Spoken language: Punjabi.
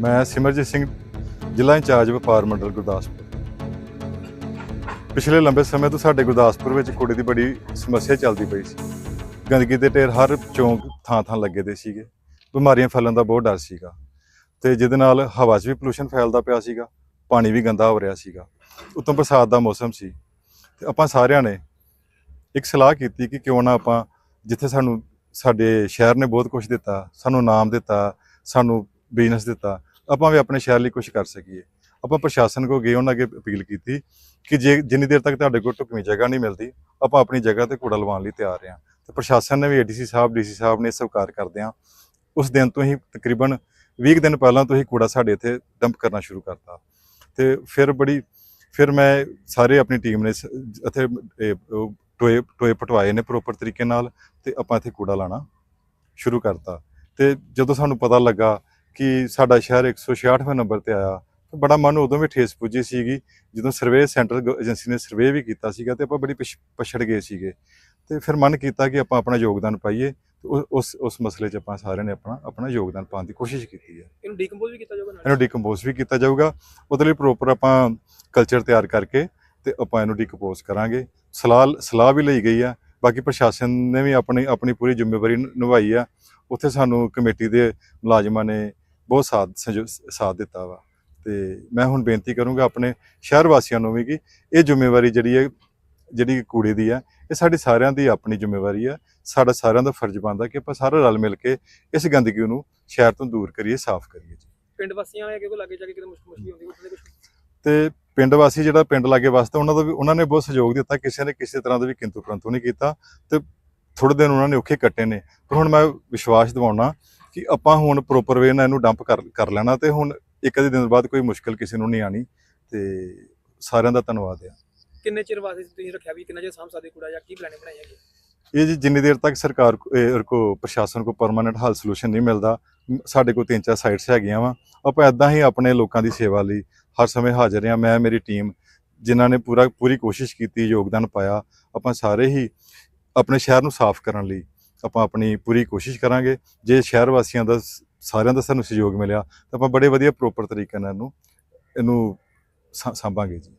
ਮੈਂ ਸਿਮਰਜੀਤ ਸਿੰਘ, ਜ਼ਿਲ੍ਹਾ ਇੰਚਾਰਜ ਵਪਾਰ ਮੰਡਲ ਗੁਰਦਾਸਪੁਰ। ਪਿਛਲੇ ਲੰਬੇ ਸਮੇਂ ਤੋਂ ਸਾਡੇ ਗੁਰਦਾਸਪੁਰ ਵਿੱਚ ਕੂੜੇ ਦੀ ਬੜੀ ਸਮੱਸਿਆ ਚੱਲਦੀ ਪਈ ਸੀ। ਗੰਦਗੀ ਦੇ ਢੇਰ ਹਰ ਚੌਂਕ ਥਾਂ ਥਾਂ ਲੱਗੇ ਦੇ ਸੀਗੇ। ਬਿਮਾਰੀਆਂ ਫੈਲਣ ਦਾ ਬਹੁਤ ਡਰ ਸੀਗਾ। ਤੇ ਜਿਹਦੇ ਨਾਲ ਹਵਾ 'ਚ ਵੀ ਪੋਲੂਸ਼ਨ ਫੈਲਦਾ ਪਿਆ ਸੀਗਾ, ਪਾਣੀ ਵੀ ਗੰਦਾ ਹੋ ਰਿਹਾ ਸੀਗਾ। ਉਤੋਂ ਬਰਸਾਤ ਦਾ ਮੌਸਮ ਸੀ। ਤੇ ਆਪਾਂ ਸਾਰਿਆਂ ਨੇ ਇੱਕ ਸਲਾਹ ਕੀਤੀ ਕਿ ਕਿਉਂ ਨਾ ਆਪਾਂ ਜਿੱਥੇ ਸਾਨੂੰ ਸਾਡੇ ਸ਼ਹਿਰ ਨੇ ਬਹੁਤ ਕੁਝ ਦਿੱਤਾ, ਸਾਨੂੰ ਨਾਮ ਦਿੱਤਾ, ਸਾਨੂੰ ਬਿਜ਼ਨਸ ਦਿੱਤਾ ਆਪਾਂ ਵੀ ਆਪਣੇ ਸ਼ਹਿਰ ਲਈ ਕੁਝ ਕਰ ਸਕੀਏ। ਆਪਾਂ ਪ੍ਰਸ਼ਾਸਨ ਕੋ ਗਏ, ਉਹਨਾਂ ਅੱਗੇ ਅਪੀਲ ਕੀਤੀ ਕਿ ਜੇ ਜਿੰਨੀ ਦੇਰ ਤੱਕ ਤੁਹਾਡੇ ਕੋਲ ਢੁਕਵੀਂ ਜਗ੍ਹਾ ਨਹੀਂ ਮਿਲਦੀ, ਆਪਾਂ ਆਪਣੀ ਜਗ੍ਹਾ ਤੇ ਕੂੜਾ ਲਵਾਉਣ ਲਈ ਤਿਆਰ ਹਾਂ। ਤੇ ਪ੍ਰਸ਼ਾਸਨ ਨੇ ਵੀ ਏਡੀਸੀ ਸਾਹਿਬ ਡੀਸੀ ਸਾਹਿਬ ਨੇ ਸਵੀਕਾਰ ਕਰਦਿਆਂ ਉਸ ਦਿਨ ਤੋਂ ਹੀ ਤਕਰੀਬਨ 20 ਕੁ ਦਿਨ ਪਹਿਲਾਂ ਤੋਂ ਹੀ ਕੂੜਾ ਸਾਡੇ ਇੱਥੇ ਡੰਪ ਕਰਨਾ ਸ਼ੁਰੂ ਕਰਤਾ। ਤੇ ਫਿਰ ਬੜੀ, ਫਿਰ ਮੈਂ ਸਾਰੇ ਆਪਣੀ ਟੀਮ ਨੇ ਸ- ਇੱਥੇ ਟੋਏ ਟੋਏ ਪਟਵਾਏ ਨੇ ਪ੍ਰੋਪਰ ਤਰੀਕੇ ਨਾਲ ਤੇ ਆਪਾਂ ਇੱਥੇ ਕੂੜਾ ਲਾਣਾ ਸ਼ੁਰੂ ਕਰਤਾ। ਤੇ ਜਦੋਂ ਸਾਨੂੰ ਪਤਾ ਲੱਗਾ ਕਿ ਸਾਡਾ ਸ਼ਹਿਰ 166ਵੇਂ ਨੰਬਰ ਤੇ ਆਇਆ। ਤਾਂ ਬੜਾ ਮਨ ਉਦੋਂ ਵੀ ਠੇਸ ਪੁੱਜੀ ਸੀਗੀ ਜਦੋਂ ਸਰਵੇ ਸੈਂਟਰ ਏਜੰਸੀ ਨੇ ਸਰਵੇ ਵੀ ਕੀਤਾ ਸੀਗਾ ਤੇ ਆਪਾਂ ਬੜੀ ਪਿਛ- ਪਛੜ ਗਏ ਸੀਗੇ। ਤੇ ਫਿਰ ਮਨ ਕੀਤਾ ਕਿ ਆਪਾਂ ਆਪਣਾ ਯੋਗਦਾਨ ਪਾਈਏ ਉਸ ਉਸ ਮਸਲੇ 'ਚ ਆਪਾਂ ਸਾਰਿਆਂ ਨੇ ਆਪਣਾ ਆਪਣਾ ਯੋਗਦਾਨ ਪਾਉਣ ਦੀ ਕੋਸ਼ਿਸ਼ ਕੀਤੀ ਹੈ। ਇਹਨੂੰ ਡੀਕੰਪੋਜ਼ ਵੀ ਕੀਤਾ ਜਾਊਗਾ ਇਹਨੂੰ ਡੀਕੰਪੋਜ਼ ਵੀ ਕੀਤਾ ਜਾਊਗਾ। ਉਹਦੇ ਲਈ ਪ੍ਰੋਪਰ ਆਪਾਂ ਕਲਚਰ ਤਿਆਰ ਕਰਕੇ ਤੇ ਆਪਾਂ ਇਹਨੂੰ ਡੀਕੰਪੋਜ਼ ਕਰਾਂਗੇ। ਸਲਾਹ ਸਲਾਹ ਵੀ ਲਈ ਗਈ ਆ। ਬਾਕੀ ਪ੍ਰਸ਼ਾਸਨ ਨੇ ਵੀ ਆਪਣੀ ਆਪਣੀ ਪੂਰੀ ਜ਼ਿੰਮੇਵਾਰੀ ਨਿਭਾਈ ਆ। ਉੱਥੇ ਸਾਨੂੰ ਕਮੇਟੀ ਦੇ ਮੁਲਾਜ਼ਮਾਂ ਨੇ ਬਹੁਤ ਸਾਥ ਸਾਥ ਦਿੱਤਾ ਵਾ। ਤੇ ਮੈਂ ਹੁਣ ਬੇਨਤੀ ਕਰੂੰਗਾ ਆਪਣੇ ਸ਼ਹਿਰ ਵਾਸੀਆਂ ਨੂੰ ਵੀ ਕਿ ਇਹ ਜ਼ਿੰਮੇਵਾਰੀ ਜਿਹੜੀ ਹੈ ਜਿਹੜੀ ਕੂੜੇ ਦੀ ਆ ਇਹ ਸਾਡੀ ਸਾਰਿਆਂ ਦੀ ਆਪਣੀ ਜ਼ਿੰਮੇਵਾਰੀ ਆ ਸਾਡਾ ਸਾਰਿਆਂ ਦਾ ਫਰਜ਼ ਬਣਦਾ ਕਿ ਆਪਾਂ ਸਾਰੇ ਰਲ ਮਿਲ ਕੇ ਇਸ ਗੰਦਗੀ ਨੂੰ ਸ਼ਹਿਰ ਤੋਂ ਦੂਰ ਕਰੀਏ ਸਾਫ਼ ਕਰੀਏ ਜੀ। ਪਿੰਡ ਵਾਸੀਆਂ ਆਏ ਕਿ ਕੋਈ ਲਾਗੇ ਜਾ ਕੇ ਕਿਤੇ ਮੁਸ਼ਕਲ ਮੁਸ਼ਕਲ ਹੁੰਦੀ ਉੱਥੇ ਕੁਝ ਤੇ ਪਿੰਡ ਵਾਸੀ ਜਿਹੜਾ ਪਿੰਡ ਲਾਗੇ ਵਾਸਤੇ ਉਹਨਾਂ ਦਾ ਵੀ ਉਹਨਾਂ ਨੇ ਬਹੁਤ ਸਹਿਯੋਗ ਦਿੱਤਾ ਕਿਸੇ ਨੇ ਕਿਸੇ ਤਰ੍ਹਾਂ ਦਾ ਵੀ ਕਿੰਤੂ ਪ੍ਰੰਤੂ ਨਹੀਂ ਕੀਤਾ। ਤੇ ਥੋੜੇ ਦਿਨ ਉਹਨਾਂ ਨੇ ਔਖੇ ਕੱਟੇ ਨੇ। ਪਰ ਹੁਣ ਮੈਂ ਵਿਸ਼ਵਾਸ ਦਿਵਾਉਣਾ ਕਿ ਆਪਾਂ ਹੁਣ ਪ੍ਰੋਪਰ ਵੇ ਨਾਲ ਇਹਨੂੰ ਡੰਪ ਕਰ ਕਰ ਲੈਣਾ ਤੇ ਹੁਣ ਇੱਕ ਅੱਧੇ ਦਿਨ ਬਾਅਦ ਕੋਈ ਮੁਸ਼ਕਲ ਕਿਸੇ ਨੂੰ ਨਹੀਂ ਆਣੀ ਤੇ ਸਾਰਿਆਂ ਦਾ ਧੰਨਵਾਦ ਆ। ਕਿੰਨੇ ਚਿਰ ਵਾਸਤੇ ਤੁਸੀਂ ਰੱਖਿਆ ਵੀ ਕਿੰਨਾ ਚਿਰ ਸਾਂਭ ਸਕਦੇ ਕੂੜਾ ਜਾਂ ਕੀ ਪਲਾਨ ਬਣਾਈ ਹੈਗੀ? ਇਹ ਜੀ ਜਿੰਨੀ ਦੇਰ ਤੱਕ ਸਰਕਾਰ ਕੋ- ਪ੍ਰਸ਼ਾਸਨ ਕੋ ਪਰਮਾਨੈਂਟ ਹੱਲ ਸੋਲੂਸ਼ਨ ਨਹੀਂ ਮਿਲਦਾ ਸਾਡੇ ਕੋਲ ਤਿੰਨ ਚਾਰ ਸਾਈਟਸ ਹੈਗੀਆਂ ਵਾ। ਆਪਾਂ ਇਦਾਂ ਹੀ ਆਪਣੇ ਲੋਕਾਂ ਦੀ ਸੇਵਾ ਲਈ ਹਰ ਸਮੇਂ ਹਾਜ਼ਰ ਹਾਂ। ਮੈਂ ਮੇਰੀ ਟੀਮ ਜਿਨ੍ਹਾਂ ਨੇ ਪੂਰਾ ਪੂਰੀ ਕੋਸ਼ਿਸ਼ ਕੀਤੀ ਯੋਗਦਾਨ ਪਾਇਆ ਆਪਾਂ ਸਾਰੇ ਹੀ ਆਪਣੇ ਸ਼ਹਿਰ ਨੂੰ ਸਾਫ਼ ਕਰਨ ਲਈ ਆਪਾਂ ਆਪਣੀ ਪੂਰੀ ਕੋਸ਼ਿਸ਼ ਕਰਾਂਗੇ। ਜੇ ਸ਼ਹਿਰ ਵਾਸੀਆਂ ਦਾ ਸਾਰਿਆਂ ਦਾ ਸਾਨੂੰ ਸਹਿਯੋਗ ਮਿਲਿਆ, ਤਾਂ ਆਪਾਂ ਬੜੇ ਵਧੀਆ ਪ੍ਰੋਪਰ ਤਰੀਕੇ ਨਾਲ ਇਹਨੂੰ ਇਹਨੂੰ ਸਾ- ਸਾਂਭਾਂਗੇ ਜੀ।